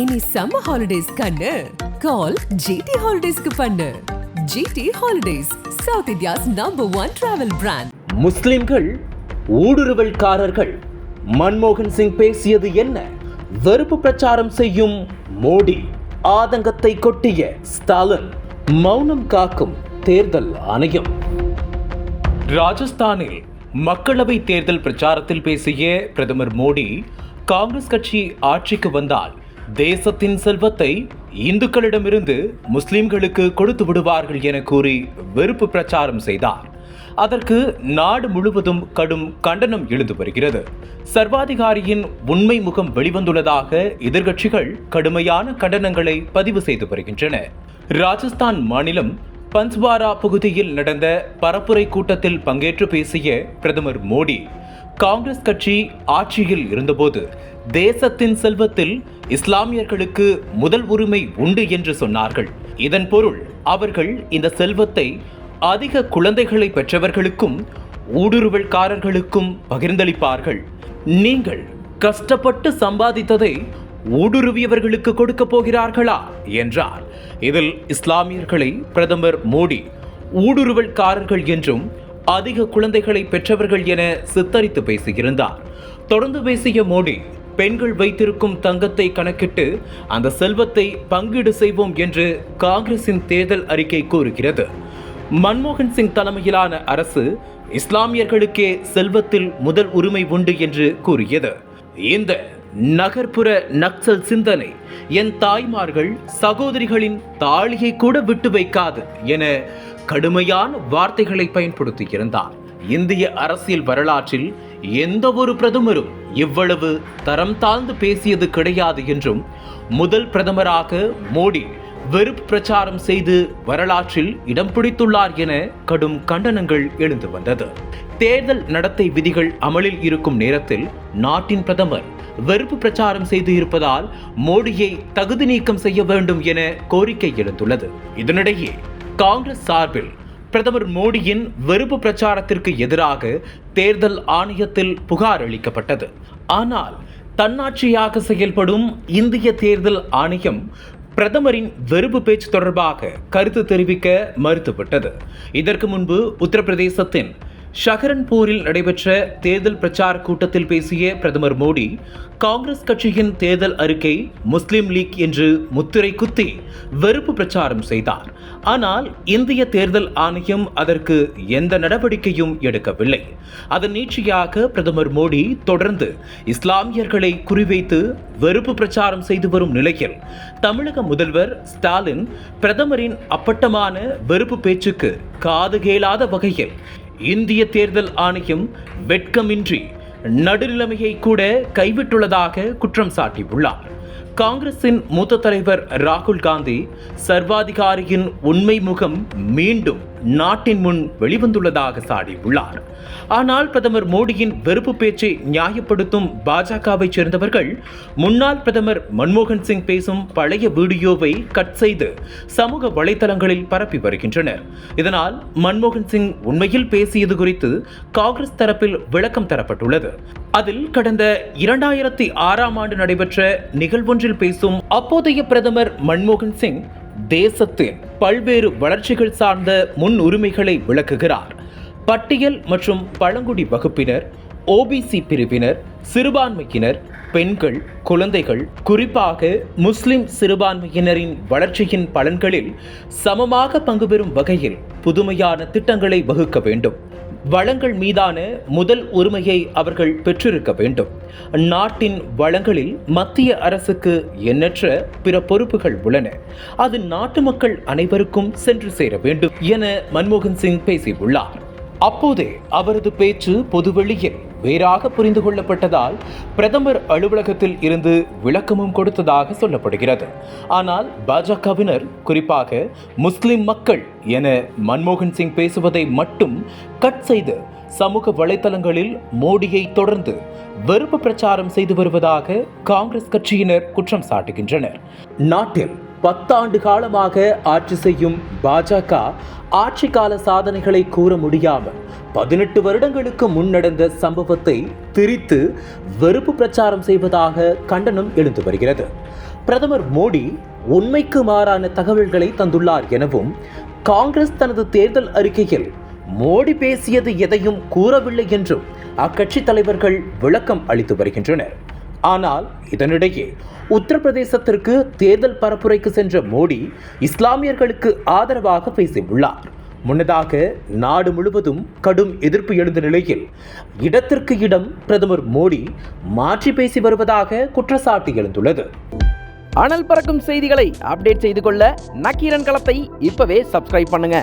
இனி summer holidays கண்ணு. கால் GT ஹாலிடேஸ்க்கு பண்ணு. GT holidays south India's number one travel brand முஸ்லிம்கள் ஊடுருவல்காரர்கள் மன்மோகன் சிங் பேசியது என்ன? வெறுப்பு பிரச்சாரம் செய்யும் மோடி ஆதங்கத்தை கொட்டிய ஸ்டாலின் மௌனம் காக்கும் தேர்தல் ஆணையம். ராஜஸ்தானில் மக்களவை தேர்தல் பிரச்சாரத்தில் பேசிய பிரதமர் மோடி காங்கிரஸ் கட்சி ஆட்சிக்கு வந்தால் தேசத்தின் செல்வத்தை இந்துக்களிடமிருந்து முஸ்லிம்களுக்கு கொடுத்து விடுவார்கள் என கூறி வெறுப்பு பிரச்சாரம் செய்தார். அதற்கு நாடு முழுவதும் கடும் கண்டனம் எழுந்து வருகிறது. சர்வாதிகாரியின் உண்மை முகம் வெளிவந்துள்ளதாக எதிர்க்கட்சிகள் கடுமையான கண்டனங்களை பதிவு செய்து வருகின்றன. ராஜஸ்தான் மாநிலம் பன்ஸ்வாரா பகுதியில் நடந்த பரப்புரை கூட்டத்தில் பங்கேற்று பேசிய பிரதமர் மோடி காங்கிரஸ் கட்சி ஆட்சியில் இருந்தபோது தேசத்தின் செல்வத்தில் இஸ்லாமியர்களுக்கு முதல் உரிமை உண்டு என்று சொன்னார்கள். இதன் பொருள் அவர்கள் இந்த செல்வத்தை அதிக குழந்தைகளை பெற்றவர்களுக்கும் ஊடுருவல்காரர்களுக்கும் பகிர்ந்தளிப்பார்கள். நீங்கள் கஷ்டப்பட்டு சம்பாதித்ததை ஊடுருவியவர்களுக்கு கொடுக்க போகிறார்களா? என்றார். இதில் இஸ்லாமியர்களை பிரதமர் மோடி ஊடுருவல்காரர்கள் என்றும் அதிக குழந்தைகளை பெற்றவர்கள் என சித்தரித்து பேசியிருந்தார். தொடர்ந்து பேசிய மோடி பெண்கள் வைத்திருக்கும் தங்கத்தை கணக்கிட்டு அந்த செல்வத்தை பங்கீடு செய்வோம் என்று காங்கிரசின் தேர்தல் அறிக்கை கூறுகிறது. மன்மோகன் சிங் தலைமையிலான அரசு இஸ்லாமியர்களுக்கே செல்வத்தில் முதல் உரிமை உண்டு என்று கூறியது. இந்த நகர்ப்புற நக்சல் சிந்தனை என் தாய்மார்கள் சகோதரிகளின் தாலியை கூட விட்டு வைக்காது என கடுமையான வார்த்தைகளை பயன்படுத்தியிருந்தார். இந்திய அரசியல் வரலாற்றில் எந்த ஒரு பிரதமரும் இவ்வளவு தரம் தாழ்ந்து பேசியது கிடையாது என்றும் முதல் பிரதமராக மோடி வெறுப்பு பிரச்சாரம் செய்து வரலாற்றில் இடம் பிடித்துள்ளார் என கடும் கண்டனங்கள் எழுந்து வந்தது. தேர்தல் நடத்தை விதிகள் அமலில் இருக்கும் நேரத்தில் நாட்டின் பிரதமர் வெறுப்பு பிரச்சாரம் செய்து இருப்பதால் மோடியை தகுதி நீக்கம் செய்ய வேண்டும் என கோரிக்கை எழுந்துள்ளது. இதனிடையே காங்கிரஸ் சார்பில் பிரதமர் மோடியின் வெறுப்பு பிரச்சாரத்திற்கு எதிராக தேர்தல் ஆணையத்தில் புகார் அளிக்கப்பட்டது. ஆனால் தன்னாட்சியாக செயல்படும் இந்திய தேர்தல் ஆணையம் பிரதமரின் வெறுப்பு பேச்சு தொடர்பாக கருத்து தெரிவிக்க மறுத்துவிட்டது. இதற்கு முன்பு உத்தரப்பிரதேசத்தின் ஷஹரன்பூரில் நடைபெற்ற தேர்தல் பிரச்சார கூட்டத்தில் பேசிய பிரதமர் மோடி காங்கிரஸ் கட்சியின் தேர்தல் அறிக்கை முஸ்லிம் லீக் என்று முத்திரை குத்தி வெறுப்பு பிரச்சாரம் செய்தார். ஆனால் இந்திய தேர்தல் ஆணையம் அதற்கு எந்த நடவடிக்கையும் எடுக்கவில்லை. அதன் நீட்சியாக பிரதமர் மோடி தொடர்ந்து இஸ்லாமியர்களை குறிவைத்து வெறுப்பு பிரச்சாரம் செய்து வரும் நிலையில் தமிழக முதல்வர் ஸ்டாலின் பிரதமரின் அப்பட்டமான வெறுப்பு பேச்சுக்கு காது கேளாத வகையில் இந்திய தேர்தல் ஆணையம் வெட்கமின்றி நடுநிலைமையை கூட கைவிட்டுள்ளதாக குற்றம் சாட்டியுள்ளார். காங்கிரசின் மூத்த தலைவர் ராகுல் காந்தி சர்வாதிகாரியின் உண்மை முகம் மீண்டும் நாட்டின் முன் வெளிவந்துள்ளதாக சாடியுள்ளார். ஆனால் பிரதமர் மோடியின் வெறுப்பு பேச்சை நியாயப்படுத்தும் பாஜகவை சேர்ந்தவர்கள் முன்னாள் பிரதமர் மன்மோகன் சிங் பேசும் பழைய வீடியோவை கட் செய்து சமூக வலைதளங்களில் பரப்பி வருகின்றனர். இதனால் மன்மோகன் சிங் உண்மையில் பேசியது குறித்து காங்கிரஸ் தரப்பில் விளக்கம் தரப்பட்டுள்ளது. அதில் கடந்த இரண்டாயிரத்தி ஆறாம் ஆண்டு நடைபெற்ற நிகழ்வொன்றில் பேசும் அப்போதைய பிரதமர் மன்மோகன் சிங் தேசத்தின் பல்வேறு வளர்ச்சிகள் சார்ந்த முன் உரிமைகளை விளக்குகிறார். பட்டியல் மற்றும் பழங்குடி வகுப்பினர் ஓபிசி பிரிவினர் சிறுபான்மையினர் பெண்கள் குழந்தைகள் குறிப்பாக முஸ்லிம் சிறுபான்மையினரின் வளர்ச்சியின் பலன்களில் சமமாக பங்கு பெறும் வகையில் புதுமையான திட்டங்களை வகுக்க வேண்டும். வளங்கள் மீதான முதல் உரிமையை அவர்கள் பெற்றிருக்க வேண்டும். நாட்டின் வளங்களில் மத்திய அரசுக்கு எண்ணற்ற பிற பொறுப்புகள் உள்ளன. அது நாட்டு மக்கள் அனைவருக்கும் சென்று சேர வேண்டும் என மன்மோகன் சிங் பேசியுள்ளார். அப்போதே அவரது பேச்சு பொதுவெளியில் வேறாக புரிந்து கொள்ளப்பட்டதால் பிரதமர் அலுவலகத்தில் இருந்து விளக்கமும் கொடுத்ததாக சொல்லப்படுகிறது. ஆனால் பாஜகவினர் குறிப்பாக முஸ்லிம் மக்கள் என மன்மோகன் சிங் பேசுவதை மட்டும் கட் செய்து சமூக வலைதளங்களில் மோடியை தொடர்ந்து வெறுப்பு பிரச்சாரம் செய்து வருவதாக காங்கிரஸ் கட்சியினர் குற்றம் சாட்டுகின்றனர். நாட்டில் பத்தாண்டு காலமாக ஆட்சி செய்யும் பாஜக ஆட்சி கால சாதனைகளை கூற முடியாமல் பதினெட்டு வருடங்களுக்கு முன் நடந்த சம்பவத்தை திரித்து வெறுப்பு பிரச்சாரம் செய்வதாக கண்டனம் எழுந்து வருகிறது. பிரதமர் மோடி உண்மைக்கு மாறான தகவல்களை தந்துள்ளார் எனவும் காங்கிரஸ் தனது தேர்தல் அறிக்கையில் மோடி பேசியது எதையும் கூறவில்லை என்றும் அக்கட்சி தலைவர்கள் விளக்கம் அளித்து வருகின்றனர். ஆனால் இதனிடையே உத்தரப்பிரதேசத்திற்கு தேர்தல் பரப்புரைக்கு சென்ற மோடி இஸ்லாமியர்களுக்கு ஆதரவாக பேசியுள்ளார். முன்னதாக நாடு முழுவதும் கடும் எதிர்ப்பு எழுந்த நிலையில் இடத்திற்கு இடம் பிரதமர் மோடி மாற்றி பேசி வருவதாக குற்றச்சாட்டு எழுந்துள்ளது. அனல் பறக்கும் செய்திகளை அப்டேட் செய்து கொள்ள நக்கீரன் களத்தை இப்பவே சப்ஸ்கிரைப் பண்ணுங்க.